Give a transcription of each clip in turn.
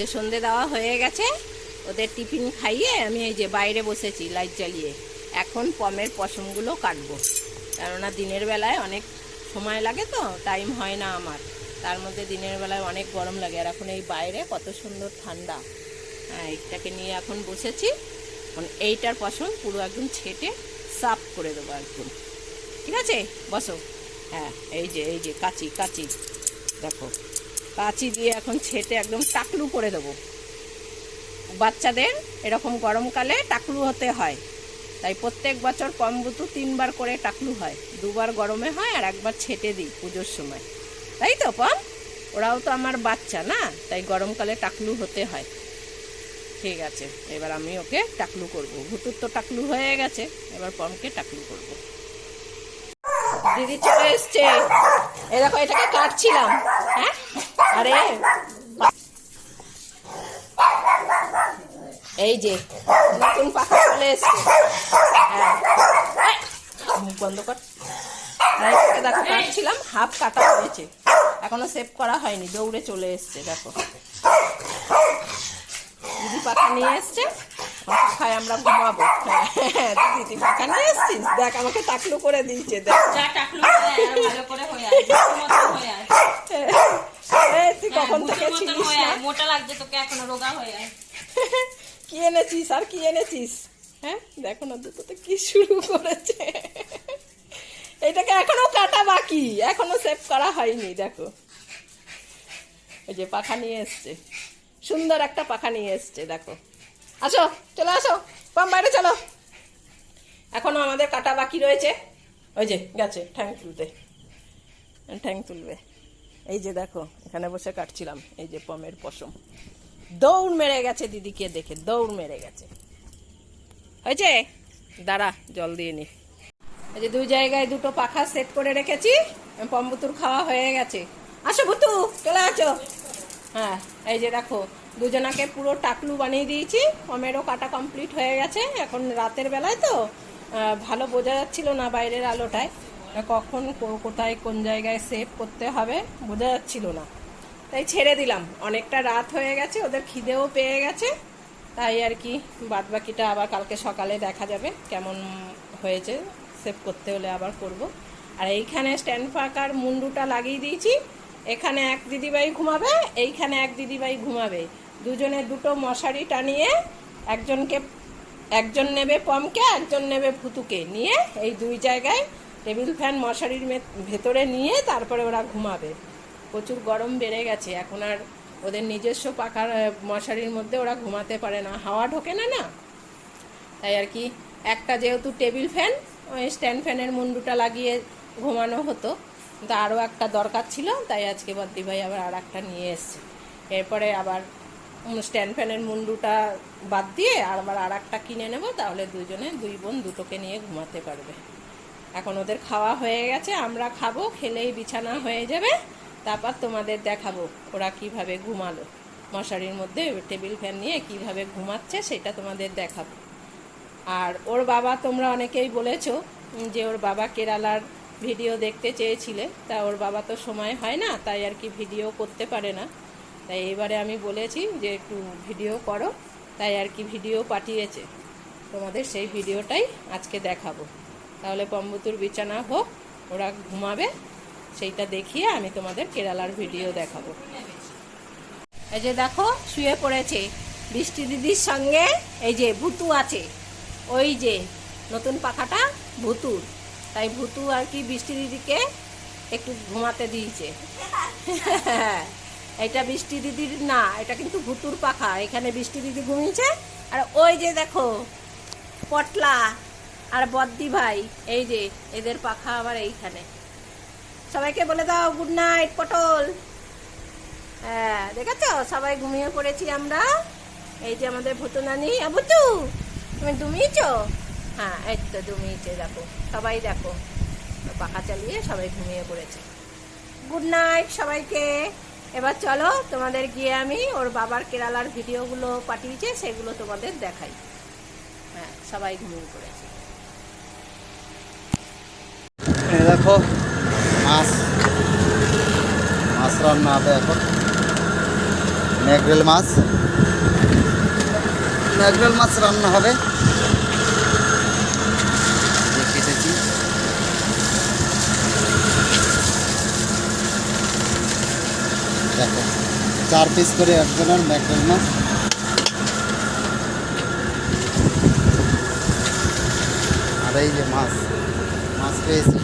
যে সন্ধে দেওয়া হয়ে গেছে, ওদের টিফিন খাইয়ে আমি এই যে বাইরে বসেছি লাইট জ্বালিয়ে। এখন পমের পশমগুলো কাটবো। কেননা দিনের বেলায় অনেক সময় লাগে তো টাইম হয় না আমার। তার মধ্যে দিনের বেলায় অনেক গরম লাগে। আর এখন এই বাইরে কত সুন্দর ঠান্ডা। হ্যাঁ এইটাকে নিয়ে এখন বসেছি। এইটার পশম পুরো একদম ছেটে সাফ করে দেবো একদম। ঠিক আছে? বসো। হ্যাঁ এই যে এই যে, কাচি কাচি। দেখো। কাচি দিয়ে এখন ছেটে একদম টাকলু করে দেবো। বাচ্চাদের এরকম গরমকালে টাকলু হতে হয়। তাই প্রত্যেক বছর কম বুতু তিনবার করে টাকলু হয়। দুবার গরমে হয় আর একবার ছেটে দিই পুজোর সময়। তাই তো পম ওরাও তো আমার বাচ্চা না? তাই গরমকালে টাকলু হতে হয়। ঠিক আছে, এবার আমি ওকে টাকলু করব। ভুতুর তো টাকলু হয়ে গেছে, এবার পমকে টাকলু করব। দিদি চলে এসছে। দেখো, এটাকে কাটছিলাম। হ্যাঁ? আরে। এই যে নতুন পাখা চলে এসছে। হ্যাঁ। মুখ বন্ধ কর। দেখো কাটছিলাম হাফ কাটা হয়েছে। এখনও সেভ করা হয়নি দৌড়ে চলে এসছে দেখো। দিদি পাখা নিয়ে এসছে পাখায় আমরা ঘুমাবো। হ্যাঁ দিদি তুই পাখা নিয়ে এসছিস? দেখ আমাকে টাকলু করে দিয়েছে দেখ। যা টাকলু ভালো করে হয়ে আয়, হয়ে তুই হ্যাঁ, কখন থেকে ছিলিস না? মোটা লাগছে তোকে এখনও রোগা হয়ে কি এনেছিস আর কি এনেছিস? হ্যাঁ দেখো না দুটোতে কি শুরু করেছে। এটাকে এখনও কাটা বাকি এখনও সেভ করা হয়নি দেখো। এই যে পাখা নিয়ে এসছে সুন্দর একটা পাখা নিয়ে এসছে দেখো। আসো চলে আসো পাম বাইরে চলো। এখনও আমাদের কাটা বাকি রয়েছে। ওই যে গেছে ঠ্যাং তুলতে ঠ্যাং তুলবে। এই যে দেখো, এখানে বসে কাটছিলাম, এই যে পমের পশম। দৌড় মেরে গেছে দিদিকে দেখে, দৌড় মেরে গেছে। হয়েছে? দাঁড়া, জল দিয়ে নি। এই যে দুই জায়গায় দুটো পাখা সেট করে রেখেছি পম্বুতুর খাওয়া হয়ে গেছে। আসো ভুতু চলে আছো হ্যাঁ এই যে দেখো, দুজনাকে পুরো টাকলু বানিয়ে দিয়েছি, পমেরও কাটা কমপ্লিট হয়ে গেছে, এখন রাতের বেলায় তো ভালো বোঝা যাচ্ছিল না বাইরের আলোটায়। কখন কোথায় কোন জায়গায় সেভ করতে হবে বোঝা যাচ্ছিল না। তাই ছেড়ে দিলাম। অনেকটা রাত হয়ে গেছে, ওদের খিদেও পেয়ে গেছে। তাই আর কি বাদ বাকিটা আবার কালকে সকালে দেখা যাবে কেমন হয়েছে। সেভ করতে হলে আবার করব। আর এইখানে স্ট্যান্ড ফাঁকার মুন্ডুটা লাগিয়ে দিয়েছি। এখানে এক দিদিভাই ঘুমাবে, এইখানে এক দিদিভাই ঘুমাবে। দুজনে দুটো মশারি টানিয়ে একজনকে, একজন নেবে পমকে, একজন নেবে ভুতুকে নিয়ে এই দুই জায়গায় টেবিল ফ্যান মশারির ভেতরে নিয়ে তারপরে ওরা ঘুমাবে। প্রচুর গরম বেড়ে গেছে, এখন আর ওদের নিজস্ব পাখার মশারির মধ্যে ওরা ঘুমাতে পারে না। হাওয়া ঢোকে না না? তাই আর কি, একটা যেহেতু টেবিল ফ্যান, ওই স্ট্যান্ড ফ্যানের মুন্ডুটা লাগিয়ে ঘুমানো হতো, কিন্তু আরও একটা দরকার ছিল, তাই আজকে বদ্দি ভাই আবার আর একটা নিয়ে এসছে। এরপরে আবার স্ট্যান্ড ফ্যানের মুন্ডুটা বাদ দিয়ে আবার আর একটা কিনে নেব, তাহলে দুজনে, দুই বোন দুটোকে নিয়ে ঘুমাতে পারবে। এখন ওদের খাওয়া হয়ে গেছে, আমরা খাব, খেলেই বিছানা হয়ে যাবে। তারপর তোমাদের দেখাবো ওরা কীভাবে ঘুমালো। মশারির মধ্যে টেবিল ফ্যান নিয়ে কীভাবে ঘুমাচ্ছে সেটা তোমাদের দেখাবো। আর ওর বাবা তোমরা অনেকেই বলেছ যে ওর বাবা কেরালার ভিডিও দেখতে চেয়েছিলে। তা ওর বাবা তো সময় হয় না, তাই আর কি ভিডিও করতে পারে না। তাই এবারে আমি বলেছি যে একটু ভিডিও করো, তাই আর কি ভিডিও পাঠিয়েছে। তোমাদের সেই ভিডিওটাই আজকে দেখাবো। তাহলে পম্বুতুর বিছানা হোক, ওরা ঘুমাবে, সেইটা দেখিয়ে আমি তোমাদের কেরালার ভিডিও দেখাবো। এই যে দেখো, শুয়ে পড়েছে। বৃষ্টি দিদির সঙ্গে এই যে ভুতু আছে। ওই যে নতুন পাখাটা ভুতুর তাই ভুতু আর কি বৃষ্টি দিদিকে একটু ঘুমাতে দিয়েছে। এটা বৃষ্টি দিদির না, এটা কিন্তু ভুতুর পাখা। এখানে বৃষ্টি দিদি ঘুমিয়েছে। আর ওই যে দেখো, পটলা। আর বদ্দি ভাই, এই যে, এদের পাখা আবার এইখানে। সবাইকে বলে দাও গুড নাইট পটল। হ্যাঁ দেখেছ? সবাই ঘুমিয়ে পড়েছি আমরা। এই যে আমাদের ভুতু নানি তুমি দুমিয়েছো? হ্যাঁ এই তো দুমিয়েছে, দেখো। সবাই দেখো। পাখা চালিয়ে সবাই ঘুমিয়ে পড়েছে। গুড নাইট সবাইকে। এবার চলো, তোমাদের গিয়ে আমি ওর বাবার কেরালার ভিডিওগুলো পাঠিয়েছে, সেগুলো তোমাদের দেখাই। হ্যাঁ সবাই ঘুমিয়ে পড়েছে। দেখো, মাছ। মাছ রান্না হবে এখন। ম্যাকরেল মাছ। ম্যাকরেল মাছ রান্না হবে। কেটেছি দেখো। চার পিস করে একজনের ম্যাকরেল মাছ। আর এই যে মাছ। মাছ পেয়েছি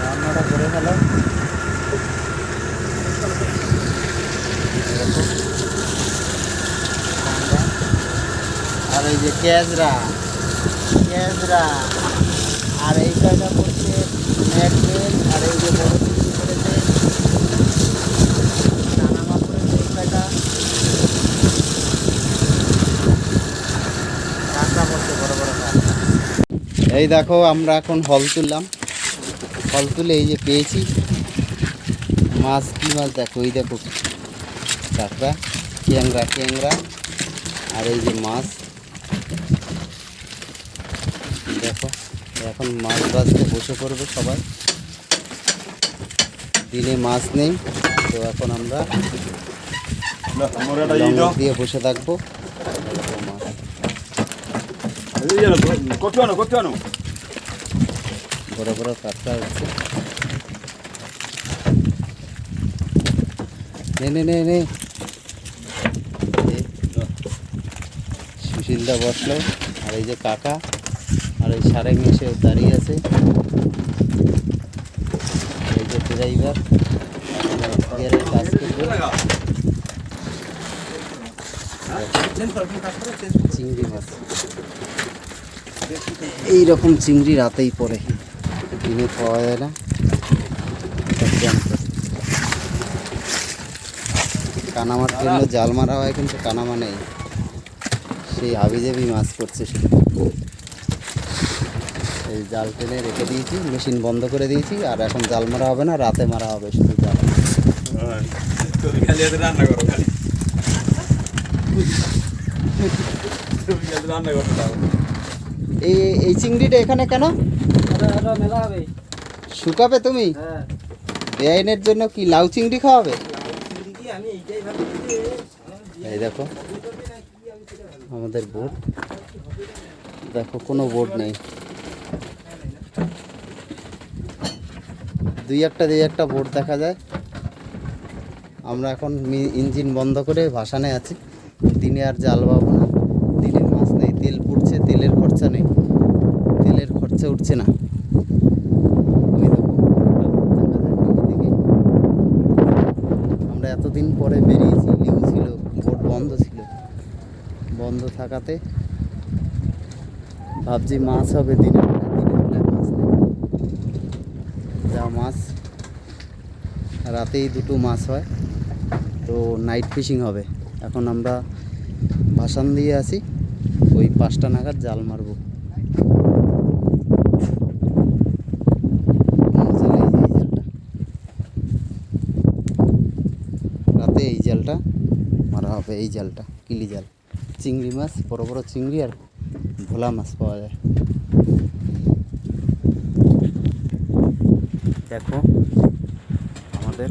রান্নাটা করে ফেলো আর এই যে ক্যাজরা ক্যাজরা আর এই কয়টা পড়ছে ম্যাকবেল আর এই যে বড় চিংড়ি পড়েছে কানামা পড়েছে এই বড় এই দেখো, আমরা এখন হল তুললাম। ফল তুলে এই যে পেয়েছি। মাছ কি মাছ দেখো, এই দেখো। কাঁকড়া ক্যাংরা ক্যাংরা আর এই যে মাছ দেখো এখন মাছ বাজতে বসে পড়বে সবাই। দিনে মাছ নেই তো এখন আমরা দিয়ে বসে থাকব। বড় বড় কাঁকড়া হচ্ছে সুশীলদা বসল আর এই যে কাকা। আর এই দাঁড়িয়ে আছে। এই যে ড্রাইভার চিংড়ি মাছ। এই রকম চিংড়ি রাতেই পড়ে। দিনে পাওয়া যায় না। কানামার জন্য জাল মারা হয়, কিন্তু কানামা নেই। সেই হাবিজাবি মাছ করছে শুধু জাল টেনে রেখে দিয়েছি, মেশিন বন্ধ করে দিয়েছি, আর এখন জাল মারা হবে না, রাতে মারা হবে শুধু জাল। এই এই চিংড়িটা এখানে কেন? শুকাবে তুমি? বেআইনের জন্য কি লাউ চিংড়ি খাওয়াবে? এই দেখো, আমাদের বোট। দেখো, কোনো বোট নেই। দুই একটা দুই একটা বোট দেখা যায়। আমরা এখন ইঞ্জিন বন্ধ করে ভাসানে আছি। দিনে আর জাল পাবো না। দিনে মাছ নেই, তেল পুড়ছে, তেলের খরচা নেই। তেলের খরচা উঠছে না। আমরা এতদিন পরে বেরিয়েছি, লিউ ছিল বোট বন্ধ ছিল। বন্ধ থাকাতে ভাবছি মাছ হবে দিনের বেলায় দিনের বেলায় মাছ নেই যা মাছ। রাতেই দুটো মাছ হয়, তো নাইট ফিশিং হবে। এখন আমরা ভাসান দিয়ে আসি, ওই পাঁচটা নাগাদ জাল মারবো। রাতে এই জালটা, মারা হবে এই জালটা, কিলি জাল। চিংড়ি মাছ, বড় বড় চিংড়ি আর ভোলা মাছ পাওয়া যায়। দেখো আমাদের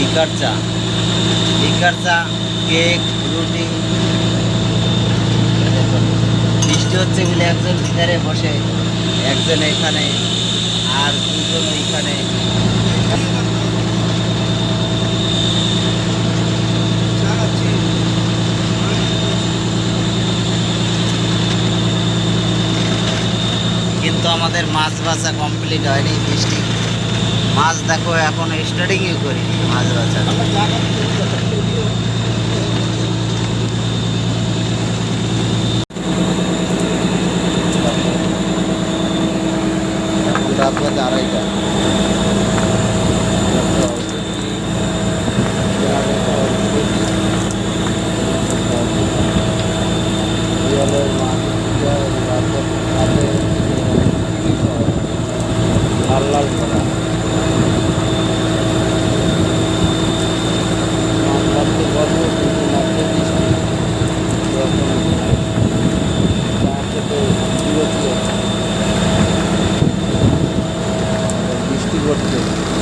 লিকার চা। লিকার চা, কেক, রুটি। বৃষ্টি হচ্ছে বলে একজন ভিতরে বসে, একজন এখানে, আর দুজন এখানে। কিন্তু আমাদের মাছ বাছা কমপ্লিট হয়নি বৃষ্টি মাছ দেখো এখন স্টার্টিং করি মাছ বাছা রাত বাজে আড়াইটা। outro